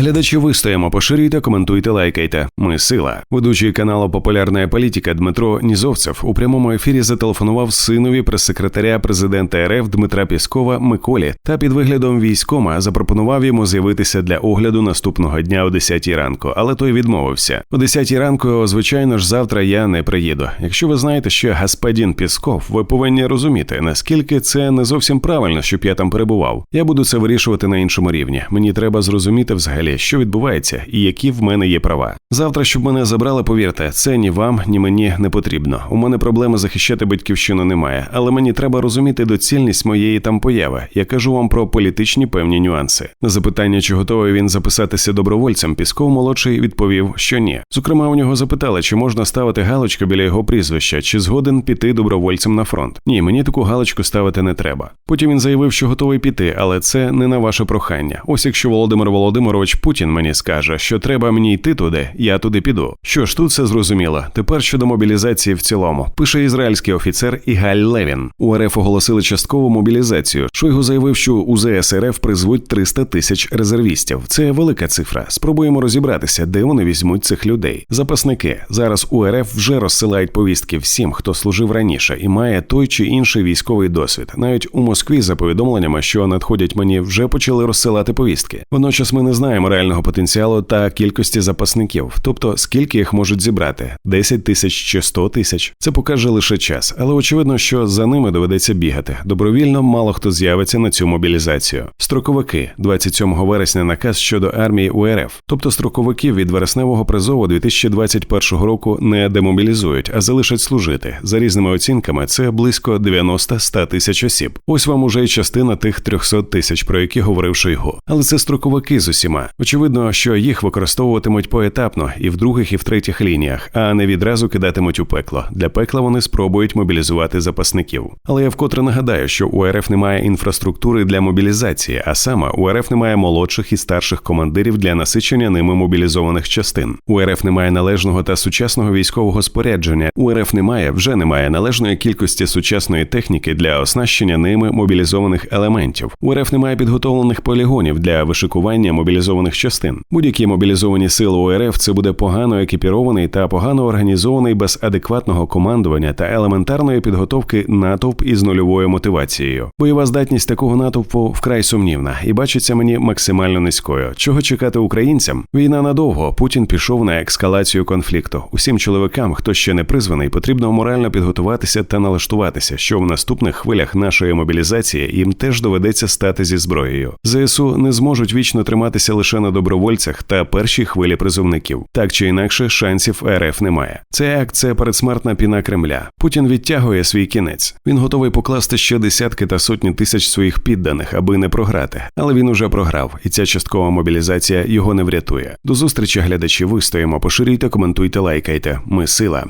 Глядачі вистоїмо, поширюйте, коментуйте, лайкайте. Ми сила. Ведучий каналу Популярна політика Дмитро Нізовцев у прямому ефірі зателефонував синові прес-секретаря президента РФ Дмитра Піскова Миколі та під виглядом військома запропонував йому з'явитися для огляду наступного дня о 10 ранку, але той відмовився. О 10 ранку, звичайно ж, завтра я не приїду. Якщо ви знаєте, що господин Пісков, ви повинні розуміти, наскільки це не зовсім правильно, щоб я там перебував. Я буду це вирішувати на іншому рівні. Мені треба зрозуміти взагалі, що відбувається і які в мене є права. Завтра, щоб мене забрали, повірте, це ні вам, ні мені не потрібно. У мене проблеми захищати батьківщину немає, але мені треба розуміти доцільність моєї там появи. Я кажу вам про політичні певні нюанси. На запитання, чи готовий він записатися добровольцем, Пісков молодший відповів, що ні. Зокрема, у нього запитали, чи можна ставити галочку біля його прізвища, чи згоден піти добровольцем на фронт. Ні, мені таку галочку ставити не треба. Потім він заявив, що готовий піти, але це не на ваше прохання. Ось якщо Володимир Володимирович Путін мені скаже, що треба мені йти туди, я туди піду. Що ж, тут все зрозуміло. Тепер щодо мобілізації в цілому, пише ізраїльський офіцер Ігаль Левін. У РФ оголосили часткову мобілізацію. Шойгу заявив, що у ЗС призвуть 300 тисяч резервістів. Це велика цифра. Спробуємо розібратися, де вони візьмуть цих людей. Запасники зараз у РФ вже розсилають повістки всім, хто служив раніше і має той чи інший військовий досвід. Навіть у Москві за повідомленнями, що надходять мені, вже почали розсилати повістки. Водночас ми не знаємо реального потенціалу та кількості запасників, тобто скільки їх можуть зібрати 10 тисяч чи 100 тисяч. Це покаже лише час, але очевидно, що за ними доведеться бігати. Добровільно мало хто з'явиться на цю мобілізацію. Строковики 27 вересня наказ щодо армії УРФ, тобто строковиків від вересневого призову 2021 року не демобілізують, а залишать служити. За різними оцінками, це близько 90-100 тисяч осіб. Ось вам уже й частина тих 300 тисяч, про які говорив Шойгу. Але це строковики з усіма. Очевидно, що їх використовуватимуть поетапно і в других, і в третіх лініях, а не відразу кидатимуть у пекло. Для пекла вони спробують мобілізувати запасників. Але я вкотре нагадаю, що у РФ немає інфраструктури для мобілізації, а саме у РФ немає молодших і старших командирів для насичення ними мобілізованих частин. У РФ немає належного та сучасного військового спорядження. У РФ немає вже немає належної кількості сучасної техніки для оснащення ними мобілізованих елементів. У РФ немає підготовлених полігонів для вишикування мобілізованих частин. Будь-які мобілізовані сили у РФ це буде погано екіпірований та погано організований без адекватного командування та елементарної підготовки натовп із нульовою мотивацією. Бойова здатність такого натовпу вкрай сумнівна і бачиться мені максимально низькою. Чого чекати українцям? Війна надовго. Путін пішов на ескалацію конфлікту. Усім чоловікам, хто ще не призваний, потрібно морально підготуватися та налаштуватися, що в наступних хвилях нашої мобілізації їм теж доведеться стати зі зброєю. ЗСУ не зможуть вічно триматися лише на добровольцях та першій хвилі призовників. Так чи інакше, шансів РФ немає. Це передсмертна піна Кремля. Путін відтягує свій кінець. Він готовий покласти ще десятки та сотні тисяч своїх підданих, аби не програти. Але він уже програв, і ця часткова мобілізація його не врятує. До зустрічі, глядачі. Вистоїмо, поширюйте, коментуйте, лайкайте. Ми сила.